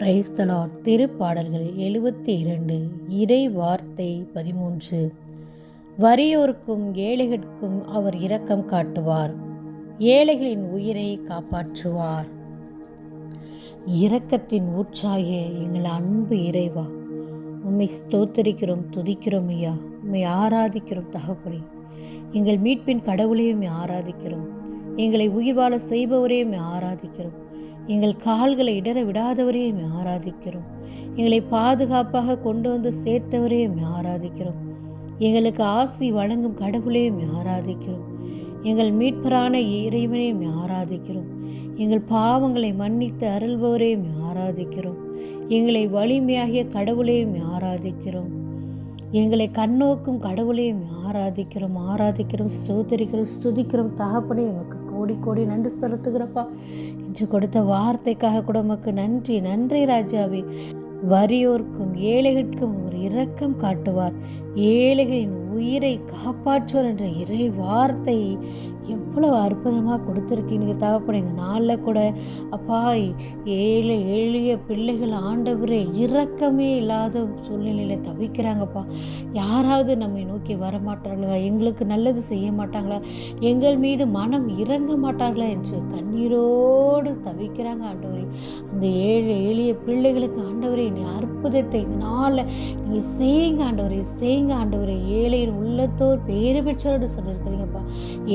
Praise the Lord திருப்பாடல்கள் எழுபத்தி இரண்டு. இறை வார்த்தை பதிமூன்று. வறியோருக்கும் ஏழைகளுக்கும் அவர் இரக்கம் காட்டுவார். ஏழைகளின் உயிரை காப்பாற்றுவார். இரக்கத்தின் ஊற்றாய எங்கள் அன்பு இறைவா. உம்மை ஸ்தோத்தரிக்கிறோம் துதிக்கிறோம் ஐயா. உம்மை ஆராதிக்கிறோம் தகப்படி எங்கள் மீட்பின் கடவுளையும் ஆராதிக்கிறோம். எங்களை உயிர் வாழ செய்பவரையும் ஆராதிக்கிறோம். எங்கள் கால்களை இடர விடாதவரையும் ஆராதிக்கிறோம். எங்களை பாதுகாப்பாக கொண்டு வந்து சேர்த்தவரையும் ஆராதிக்கிறோம். எங்களுக்கு ஆசி வழங்கும் கடவுளையும் ஆராதிக்கிறோம். எங்கள் மீட்பரான இறைவனையும் ஆராதிக்கிறோம். எங்கள் பாவங்களை மன்னித்து அருள்பவரையும் ஆராதிக்கிறோம். எங்களை வலிமையாகிய கடவுளையும் ஆராதிக்கிறோம். எங்களை கண்ணோக்கும் கடவுளையும் ஆராதிக்கிறோம். ஆராதிக்கிறோம் ஸ்தோத்தரிக்கிறோம் ஸ்துதிக்கிறோம். தகப்பனே உமக்கு கோடி கோடி நன்றி செலுத்துகிறப்பா. இன்று கொடுத்த வார்த்தைக்காக கூட உமக்கு நன்றி நன்றி ராஜாவே. வறியோர்க்கும் ஏழைகளுக்கும் ஒரு இரக்கம் காட்டுவார். ஏழைகளின் உயிரை காப்பாற்றுவர் என்ற இறை வார்த்தை எவ்வளவு அற்புதமாக கொடுத்துருக்கீங்க தகப்பன. எங்கள் நாளில் கூட அப்பா ஏழை எளிய பிள்ளைகள் ஆண்டவரே இரக்கமே இல்லாத சூழ்நிலையில் தவிக்கிறாங்கப்பா. யாராவது நம்மை நோக்கி வரமாட்டார்களா? எங்களுக்கு நல்லது செய்ய மாட்டாங்களா? எங்கள் மீது மனம் இறங்க மாட்டார்களா என்று கண்ணீரோடு தவிக்கிறாங்க ஆண்டவரே. அந்த ஏழை எளிய பிள்ளைகளுக்கு ஆண்டவரே நீ அற்புதத்தை இந்த நாளில் நீங்கள் செய்யுங்க ஆண்டவரே செய்யுங்க ஆண்டவரே. ஏழையின் உள்ளத்தோர் பேறு பெற்றோர்னு சொல்லியிருக்கிறீங்கப்பா.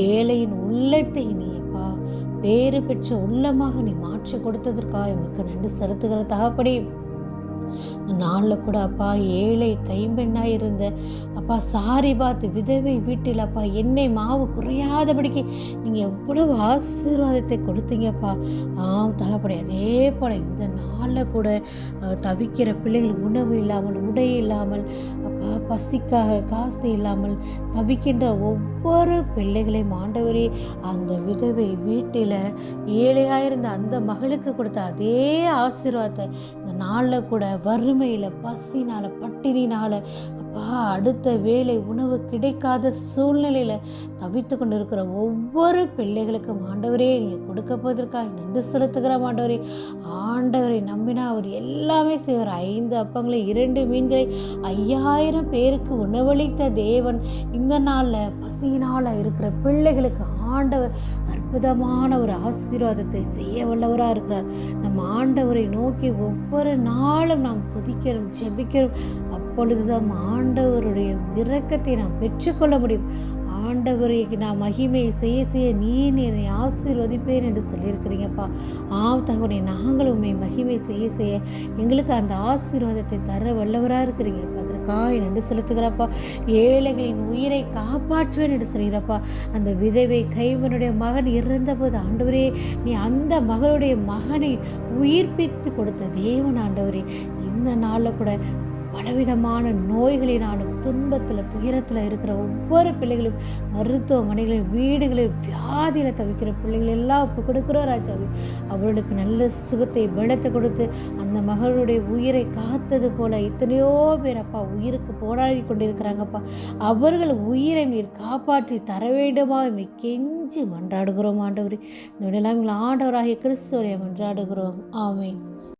ஏழையின் உள்ளத்தை நீப்பா பேறு பெற்ற உள்ளமாக நீ மாற்றி கொடுத்ததற்காக உமக்கு நன்றி செலுத்துகிற தகப்படி நாளில் கூட அப்பா ஏழை கைம்பெண்ணாக இருந்த அப்பா சாரி பார்த்து விதவை வீட்டில் அப்பா எண்ணெய் மாவு குறையாதபடிக்கு நீங்கள் எவ்வளவு ஆசீர்வாதத்தை கொடுத்தீங்கப்பா. ஆம் தகப்படி அதே போல் இந்த நாளில் கூட தவிக்கிற பிள்ளைகள் உணவு இல்லாமல் உடை இல்லாமல் அப்பா பசிக்காக காசு இல்லாமல் தவிக்கின்ற ஒவ்வொரு பிள்ளைகளையும் ஆண்டவரே அந்த விதவை வீட்டில் ஏழையாக இருந்த அந்த மகளுக்கு கொடுத்த அதே ஆசீர்வாதத்தை இந்த நாளில் கூட வறுமையில் பசினால் பட்டினினால் அப்பா அடுத்த வேலை உணவு கிடைக்காத சூழ்நிலையில் தவித்து கொண்டு இருக்கிற ஒவ்வொரு பிள்ளைகளுக்கும் ஆண்டவரே நீங்கள் கொடுக்க போவதற்காக நன்றி செலுத்துகிற ஆண்டவரே. ஆண்டவரை நம்பினா அவர் எல்லாமே செய்வார். ஐந்து அப்பங்களை இரண்டு மீன்களை ஐயாயிரம் பேருக்கு உணவளித்த தேவன் இந்த நாளில் பசியினால் இருக்கிற பிள்ளைகளுக்கு ஆண்டவர் அற்புதமான ஒரு ஆசீர்வாதத்தை செய்ய வல்லவராக இருக்கிறார். நம்ம ஆண்டவரை நோக்கி ஒவ்வொரு நாளும் நாம் துதிக்கிறோம் ஜெபிக்கிறோம். அப்பொழுதுதான் ஆண்டவருடைய இரக்கத்தை நாம் பெற்றுக்கொள்ள முடியும். ஆண்டவரை நான் மகிமையை செய்ய செய்ய நீ என்னை ஆசீர்வதிப்பேன் என்று சொல்லியிருக்கிறீங்கப்பா. ஆம் தகவனை நாங்கள் உண்மை மகிமை செய்ய செய்ய எங்களுக்கு அந்த ஆசீர்வாதத்தை தர வல்லவராக இருக்கிறீங்க காய் நன்றி செலுத்துகிறப்பா. ஏழைகளின் உயிரை காப்பாற்றுவேன் என்று சொல்கிறப்பா. அந்த விதவை கைவனுடைய மகன் இருந்தபோது ஆண்டவரே நீ அந்த மகளுடைய மகனை உயிர்ப்பித்து கொடுத்த தேவன் ஆண்டவரே. இந்த நாளில் கூட பலவிதமான நோய்களினாலும் துன்பத்தில் துயரத்தில் இருக்கிற ஒவ்வொரு பிள்ளைகளும் மருத்துவமனைகளில் வீடுகளில் வியாதியில் தவிக்கிற பிள்ளைகள் எல்லாம் ஒப்பு கொடுக்குறோம் ராஜாவே அவர்களுக்கு நல்ல சுகத்தை பலத்தை கொடுத்து அந்த மகளுடைய உயிரை காத்தது போல எத்தனையோ பேர் அப்பா உயிருக்கு போராடி கொண்டிருக்கிறாங்கப்பா. அவர்கள் உயிரை நீர் காப்பாற்றி தர வேண்டுமா கெஞ்சி மன்றாடுகிறோம் ஆண்டவரே. இந்த விடலாம் எங்கள் ஆண்டவராகிய கிறிஸ்துவரை மன்றாடுகிறோம். ஆமை